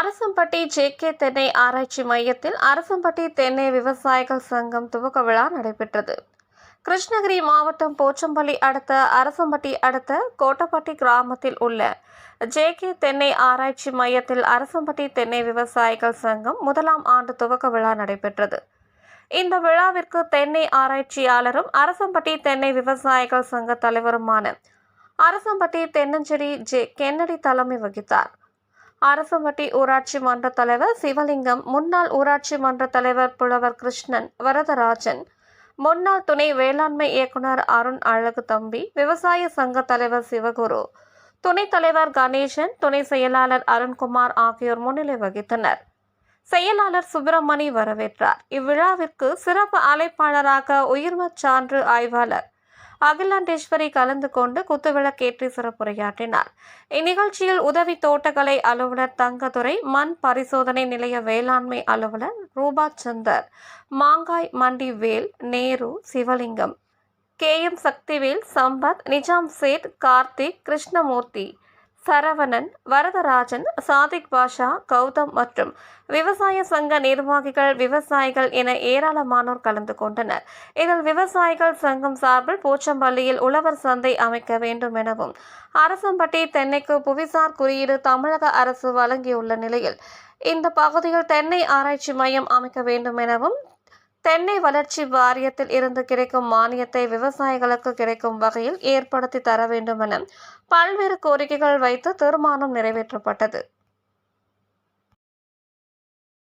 Arasampatti JK தென்னை ஆராய்ச்சி மையத்தில் அரசம்பட்டி தென்னை விவசாயிகள் சங்கம் துவக்க விழா நடைபெற்றது. கிருஷ்ணகிரி மாவட்டம் போச்சம்பள்ளி அடுத்த அரசம்பட்டி அடுத்த கோட்டப்பட்டி கிராமத்தில் உள்ள ஜேகே தென்னை ஆராய்ச்சி மையத்தில் அரசம்பட்டி தென்னை விவசாயிகள் சங்கம் முதலாம் ஆண்டு துவக்க விழா நடைபெற்றது. இந்த விழாவிற்கு தென்னை ஆராய்ச்சியாளரும் அரசம்பட்டி தென்னை விவசாயிகள் சங்க தலைவருமான அரசம்பட்டி தென்னஞ்செடி ஜே கென்னடி தலைமை வகித்தார். அரசம்பட்டி ஊராட்சி மன்ற தலைவர் சிவலிங்கம் முன்னாள் ஊராட்சி மன்ற தலைவர் புலவர் கிருஷ்ணன் வரதராஜன். முன்னாள் துணை வேளாண்மை இயக்குனர் அருண் அழகு தம்பி விவசாய சங்க தலைவர் சிவகுரு. துணைத் தலைவர் கணேசன் துணை செயலாளர் அருண்குமார் ஆகியோர் முன்னிலை வகித்தனர். செயலாளர் சுப்பிரமணி வரவேற்றார். இவ்விழாவிற்கு சிறப்பு அழைப்பாளராக உயிர்மச் சான்று ஆய்வாளர் அகிலாண்டேஸ்வரி கலந்து கொண்டு குத்துவிளக்கேற்றி சிறப்புரையாற்றினார். இந்நிகழ்ச்சியில் உதவி தோட்டக்கலை அலுவலர் தங்கதுரை மண் பரிசோதனை நிலைய வேளாண்மை அலுவலர் ரூபா சந்தர் மாங்காய் மண்டி வேல் நேரு சிவலிங்கம் கே எம் சக்திவேல் சம்பத் நிஜாம் சேட் கார்த்திக் கிருஷ்ணமூர்த்தி சரவணன் வரதராஜன் சாதிக் பாஷா கௌதம் மற்றும் விவசாய சங்க நிர்வாகிகள் விவசாயிகள் என ஏராளமானோர் கலந்து கொண்டனர். இதில் விவசாயிகள் சங்கம் சார்பில் போச்சம்பள்ளியில் உழவர் சந்தை அமைக்க வேண்டும் எனவும் அரசம்பட்டி தென்னைக்கு புவிசார் குறியீடு தமிழக அரசு வழங்கியுள்ள நிலையில் இந்த பகுதியில் தென்னை ஆராய்ச்சி மையம் அமைக்க வேண்டும் எனவும் தென்னை வளர்ச்சி வாரியத்தில் இருந்து கிடைக்கும் மானியத்தை விவசாயிகளுக்கு கிடைக்கும் வகையில் ஏற்படுத்தி தர வேண்டும் என பல்வேறு கோரிக்கைகள் வைத்து தீர்மானம் நிறைவேற்றப்பட்டது.